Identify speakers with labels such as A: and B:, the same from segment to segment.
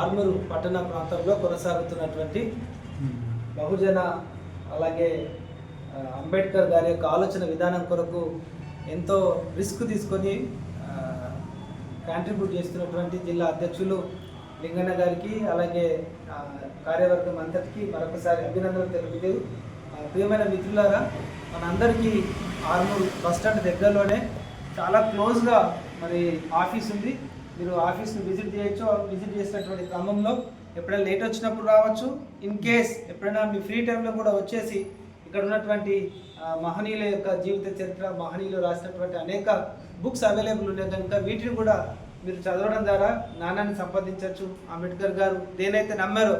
A: ఆర్మూరు పట్టణ ప్రాంతంలో కొనసాగుతున్నటువంటి బహుజన అలాగే అంబేద్కర్ గారి యొక్క ఆలోచన విధానం కొరకు ఎంతో రిస్క్ తీసుకొని కాంట్రిబ్యూట్ చేస్తున్నటువంటి జిల్లా అధ్యక్షులు లింగన్న గారికి అలాగే కార్యవర్గం అంతటికి మరొకసారి అభినందనలు తెలుపుతూ ప్రియమైన మిత్రులారా మనందరికీ ఆర్మూర్ బస్ స్టాండ్ దగ్గరలోనే చాలా క్లోజ్గా మరి ఆఫీస్ ఉంది. మీరు ఆఫీస్ని విజిట్ చేయొచ్చు విజిట్ చేసినటువంటి క్రమంలో ఎప్పుడైనా లేట్ వచ్చినప్పుడు రావచ్చు. ఇన్ కేస్ ఎప్పుడైనా మీ ఫ్రీ టైంలో కూడా వచ్చేసి ఇక్కడ ఉన్నటువంటి మహనీయుల యొక్క జీవిత చరిత్ర మహనీయులు రాసినటువంటి అనేక బుక్స్ అవైలబుల్ ఉన్నాయి. కనుక వీటిని కూడా మీరు చదవడం ద్వారా జ్ఞానాన్ని సంపాదించవచ్చు. అంబేద్కర్ గారు దేనైతే నమ్మారో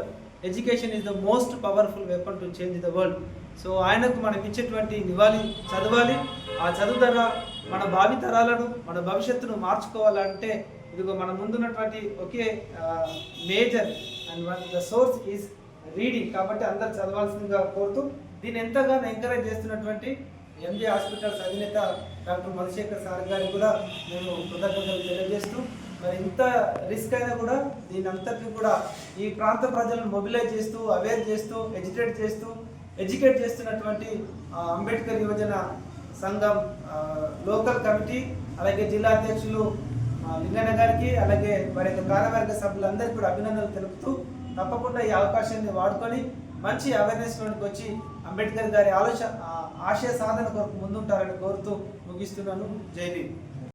A: education is the most powerful weapon to change the world so ఆయనకు మనం ఇచ్చేటువంటి నివాళి చదవాలి. ఆ చదువు ద్వారా మన భావి తరాలను మన భవిష్యత్తును మార్చుకోవాలంటే ఇదిగో మన ముందున్నటువంటి ఒకే major and one the source is reading కాబట్టి అందరు చదవాల్సిందిగా కోరుతూ దీన్ని ఎంతగానో ఎంకరేజ్ చేస్తున్నటువంటి ఎంజే హాస్పిటల్స్ అధినేత డాక్టర్ మధుశేఖర్ సార్ గారికి కూడా మేము కృతజ్ఞతలు తెలియజేస్తూ మరి ఇంత రిస్క్ అయినా కూడా దీని అంతటిని కూడా ఈ ప్రాంత ప్రజలను మొబిలైజ్ చేస్తూ అవేర్ చేస్తూ ఎడ్యుకేట్ చేస్తూ ఎడ్యుకేట్ చేస్తున్నటువంటి అంబేద్కర్ యువజన సంఘం లోకల్ కమిటీ అలాగే జిల్లా అధ్యక్షులు లింగన్న గారికి అలాగే మరి యొక్క కార్యవర్గ సభ్యులందరికీ కూడా అభినందనలు తెలుపుతూ తప్పకుండా ఈ అవకాశాన్ని వాడుకొని మంచి అవేర్నెస్ లోనికి వచ్చి అంబేద్కర్ గారి ఆలోచన ఆశయ సాధన కొరకు ముందుంటారని కోరుతూ ముగిస్తున్నాను. జై భీమ్